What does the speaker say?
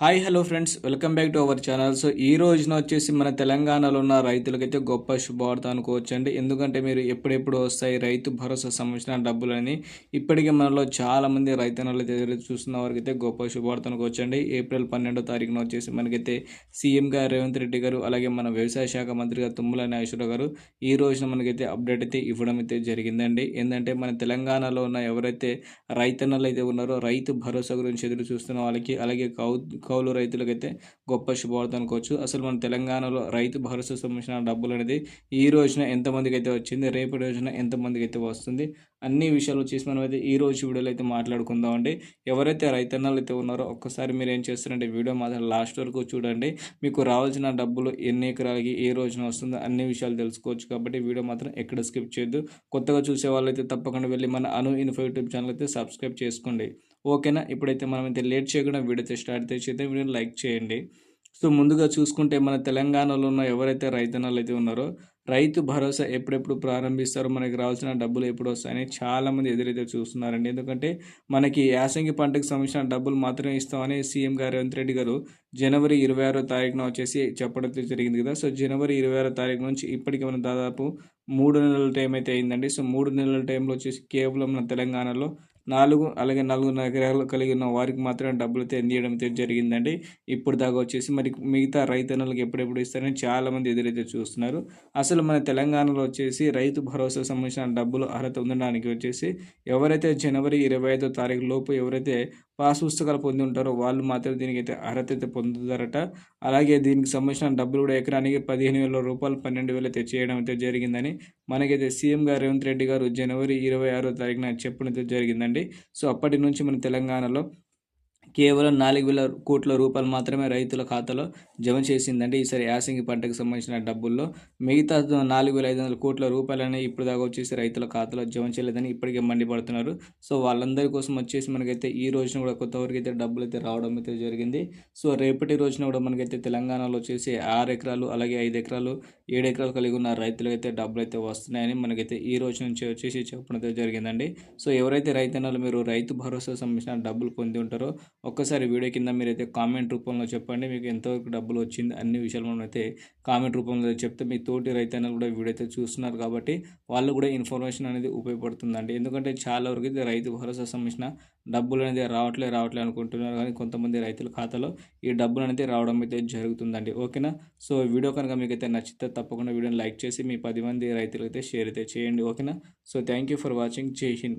Hi hello friends. Welcome back to our channel. So ఈ రోజున వచ్చేసి మన తెలంగాణలో ఉన్న రైతులకైతే గొప్ప శుభవార్త అనుకోవచ్చండి. ఎందుకంటే మీరు ఎప్పుడెప్పుడు వస్తాయి రైతు భరోసా సంబంధించిన డబ్బులని ఇప్పటికే మనలో చాలామంది రైతన్నలు అయితే ఎదురు చూస్తున్న వారికి అయితే గొప్ప శుభవార్త అనుకోవచ్చండి. ఏప్రిల్ పన్నెండో తారీఖున వచ్చేసి మనకైతే సీఎంగా రేవంత్ రెడ్డి గారు అలాగే మన వ్యవసాయ శాఖ మంత్రిగా తుమ్మల నాగేశ్వరరావు గారు ఈ రోజున మనకైతే అప్డేట్ అయితే ఇవ్వడం అయితే జరిగిందండి. ఏంటంటే మన తెలంగాణలో ఉన్న ఎవరైతే రైతన్నలు అయితే ఉన్నారో రైతు భరోసా గురించి ఎదురు చూస్తున్న వాళ్ళకి అలాగే కౌ కౌలు రైతులకైతే గొప్ప శుభవార్త అనుకోవచ్చు. అసలు మన తెలంగాణలో రైతు భరోసా సంబంధించిన డబ్బులు అనేది ఈ రోజున ఎంతమందికి అయితే వచ్చింది రేపటి రోజున ఎంతమందికి అయితే వస్తుంది అన్ని విషయాలు వచ్చేసి మనం అయితే ఈ రోజు వీడియోలో అయితే మాట్లాడుకుందాం అండి. ఎవరైతే రైతన్నలు అయితే ఉన్నారో ఒక్కసారి మీరు ఏం చేస్తారంటే వీడియో మాత్రం లాస్ట్ వరకు చూడండి. మీకు రావాల్సిన డబ్బులు ఎన్ని ఎకరాలకి ఏ రోజున వస్తుందో అన్ని విషయాలు తెలుసుకోవచ్చు కాబట్టి వీడియో మాత్రం ఎక్కడ స్కిప్ చేయొద్దు. కొత్తగా చూసే వాళ్ళైతే తప్పకుండా వెళ్ళి మన అను ఇన్ఫో యూట్యూబ్ ఛానల్ అయితే సబ్స్క్రైబ్ చేసుకోండి. ఓకేనా? ఇప్పుడైతే మనం అయితే లేట్ చేయకుండా వీడియో స్టార్ట్ స్టార్ట్ అయితే వీడియోని లైక్ చేయండి. సో ముందుగా చూసుకుంటే మన తెలంగాణలో ఉన్న ఎవరైతే రైతన్నలు అయితే ఉన్నారో రైతు భరోసా ఎప్పుడెప్పుడు ప్రారంభిస్తారో మనకి రావాల్సిన డబ్బులు ఎప్పుడు వస్తాయని చాలామంది ఎదురైతే చూస్తున్నారండి. ఎందుకంటే మనకి యాసంగి పంటకు సంబంధించిన డబ్బులు మాత్రమే ఇస్తామని సీఎం గారు రేవంత్ రెడ్డి గారు జనవరి ఇరవై ఆరో తారీఖున వచ్చేసి చెప్పడం జరిగింది కదా. సో జనవరి ఇరవై ఆరో తారీఖు నుంచి ఇప్పటికి మనం దాదాపు మూడు నెలల టైం అయితే అయిందండి. సో మూడు నెలల టైంలో వచ్చేసి కేవలం మన తెలంగాణలో నాలుగు అలాగే నాలుగు నగరాలు కలిగి ఉన్న వారికి మాత్రమే డబ్బులు అయితే అందియడం అయితే జరిగిందండి. ఇప్పుడు దాకా వచ్చేసి మరి మిగతా రైతన్నలకు ఎప్పుడెప్పుడు ఇస్తారని చాలామంది ఎదురైతే చూస్తున్నారు. అసలు మన తెలంగాణలో వచ్చేసి రైతు భరోసా సంబంధించిన డబ్బులు అర్హత ఉండడానికి వచ్చేసి ఎవరైతే జనవరి ఇరవై ఐదో తారీఖు లోపు ఎవరైతే పాస్ పుస్తకాలు పొంది ఉంటారో వాళ్ళు మాత్రం దీనికి అయితే అర్హత అయితే పొందుతారట. అలాగే దీనికి సంబంధించిన డబ్బులు కూడా ఎకరానికి పదిహేను వేల రూపాయలు పన్నెండు వేలు అయితే చేయడం అయితే జరిగిందని మనకైతే సీఎం గారు రేవంత్ రెడ్డి గారు జనవరి ఇరవై ఆరో తారీఖున చెప్పడం అయితే జరిగిందండి. సో అప్పటి నుంచి మన తెలంగాణలో కేవలం నాలుగు వేల కోట్ల రూపాయలు మాత్రమే రైతుల ఖాతాలో జమ చేసిందండి ఈసారి యాసంగి పంటకు సంబంధించిన డబ్బుల్లో మిగతా నాలుగు వేల ఐదు వందల కోట్ల రూపాయలని ఇప్పుడు దాకా వచ్చేసి రైతుల ఖాతాలో జమ చేయలేదని ఇప్పటికే మండిపడుతున్నారు. సో వాళ్ళందరి కోసం వచ్చేసి మనకైతే ఈ రోజున కూడా కొత్తవరకు అయితే డబ్బులు అయితే రావడం అయితే జరిగింది. సో రేపటి రోజున కూడా మనకైతే తెలంగాణలో వచ్చేసి ఆరు ఎకరాలు అలాగే ఐదు ఎకరాలు ఏడు ఎకరాలు కలిగి ఉన్న రైతులకైతే డబ్బులు అయితే వస్తున్నాయని మనకైతే ఈ రోజు నుంచి వచ్చేసి చెప్పడం అయితే జరిగిందండి. సో ఎవరైతే రైతన్నలు మీరు రైతు భరోసా సంబంధించిన డబ్బులు పొంది ఉంటారో ఒక్కసారి వీడియో కింద మీరైతే కామెంట్ రూపంలో చెప్పండి. మీకు ఎంతవరకు డబ్బులు వచ్చింది అన్ని విషయాలు మనం అయితే కామెంట్ రూపంలో చెప్తే మీ తోటి రైతన్నలు కూడా వీడియో అయితే చూస్తున్నారు కాబట్టి వాళ్ళు కూడా ఇన్ఫర్మేషన్ అనేది ఉపయోగపడుతుందండి. ఎందుకంటే చాలా వరకు అయితే రైతు భరోసా సంబంధించిన డబ్బులు అనేది రావట్లే రావట్లే అనుకుంటున్నారు కానీ కొంతమంది రైతుల ఖాతాలో ఈ డబ్బులు అనేది రావడం అయితే జరుగుతుందండి. ఓకేనా? సో వీడియో కనుక మీకు అయితే నచ్చితే తప్పకుండా వీడియోని లైక్ చేసి మీ పది మంది రైతులైతే షేర్ అయితే చేయండి. ఓకేనా? So thank you for watching. Jai Hind.